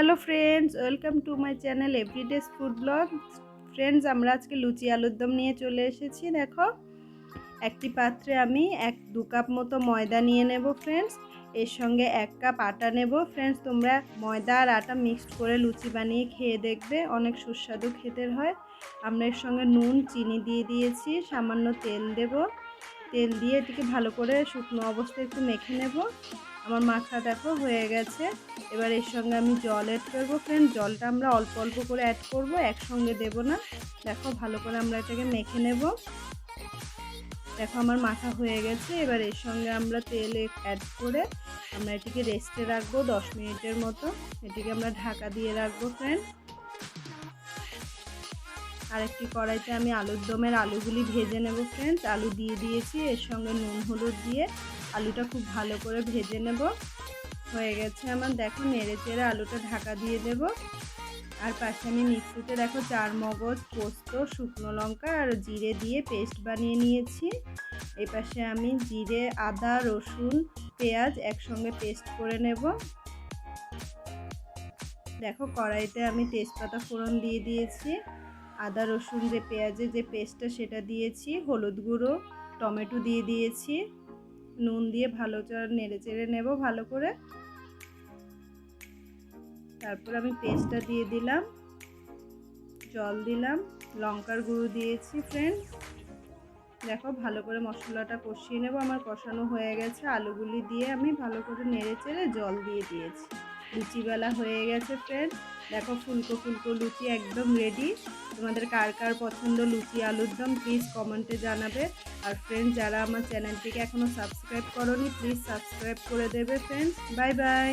Hello friends, welcome to my channel everyday's food blog. Friends, আমরা আজকে লুচি আলুর দম নিয়ে চলে এসেছি, দেখো। একটি পাত্রে আমি এক, দু কাপ মতো ময়দা নিয়ে নেব, ফ্রেন্ডস। এর সঙ্গে এক কাপ আটা নেব। ফ্রেন্ডস, তোমরা ময়দা আর আটা মিক্সড করে লুচি বানিয়ে খেয়ে দেখবে, অনেক সুস্বাদু খেতে হয়। আমরা এর সঙ্গে নুন, চিনি দিয়ে দিয়েছি, সামান্য তেল দেব। তেল দিয়ে এটিকে ভালো করে শুকনো অবস্থায় একটু মেখে নেব। আমার মাখা দেখো হয়ে গেছে। এবার এর সঙ্গে আমি জল অ্যাড করব। ফ্রেন্ড জলটা আমরা অল্প অল্প করে অ্যাড করব, একসঙ্গে দেব না। দেখো, ভালো করে আমরা এটাকে মেখে নেব। দেখো, আমার মাখা হয়ে গেছে। এবার এর সঙ্গে আমরা তেল অ্যাড করে আমরা এটিকে রেস্টে রাখব দশ মিনিটের মতো। এটিকে আমরা ঢাকা দিয়ে রাখব ফ্রেন্ড আর একটি কড়াইতে আমি আলুর দমের আলুগুলি ভেজে নেব ফ্রেন্ডস আলু দিয়ে দিয়েছি, এর সঙ্গে নুন, হলুদ দিয়ে আলুটা খুব ভালো করে ভেজে নেব। হয়ে গেছে আমার, দেখো, নেড়ে চেড়ে আলুটা ঢাকা দিয়ে দেব। আর পাশে আমি মিক্সিতে দেখো, চার মগজ, পোস্ত, শুকনো লঙ্কা আর জিরে দিয়ে পেস্ট বানিয়ে নিয়েছি। এই পাশে আমি জিরে, আদা, রসুন, পেঁয়াজ একসঙ্গে পেস্ট করে নেব। দেখো, কড়াইতে আমি তেজপাতা ফোড়ন দিয়ে দিয়েছি। আদা, রসুন, যে পেঁয়াজের যে পেস্টটা সেটা দিয়েছি, হলুদ গুঁড়ো, টমেটো দিয়ে দিয়েছি, নুন দিয়ে ভালো নেড়ে চেড়ে নেব ভালো করে। তারপর আমি পেস্টটা দিয়ে দিলাম, জল দিলাম, লঙ্কার গুঁড়ো দিয়েছি ফ্রেন্ড দেখো ভালো করে মশলাটা কষিয়ে নেব, আমার কষানো হয়ে গেছে, আলুগুলি দিয়ে আমি ভালো করে নেড়ে চেড়ে জল দিয়ে দিয়েছি। লুচিবেলা হয়ে গেছে ফ্রেন্ড দেখো ফুলকো ফুলকো লুচি একদম রেডি তোমাদের কার কার পছন্দ লুচি আলুর দম প্লিজ কমেন্টে জানাবে। আর ফ্রেন্ড যারা আমার চ্যানেলটিকে এখনও সাবস্ক্রাইব করনি প্লিজ সাবস্ক্রাইব করে দেবে ফ্রেন্ডস বাই বাই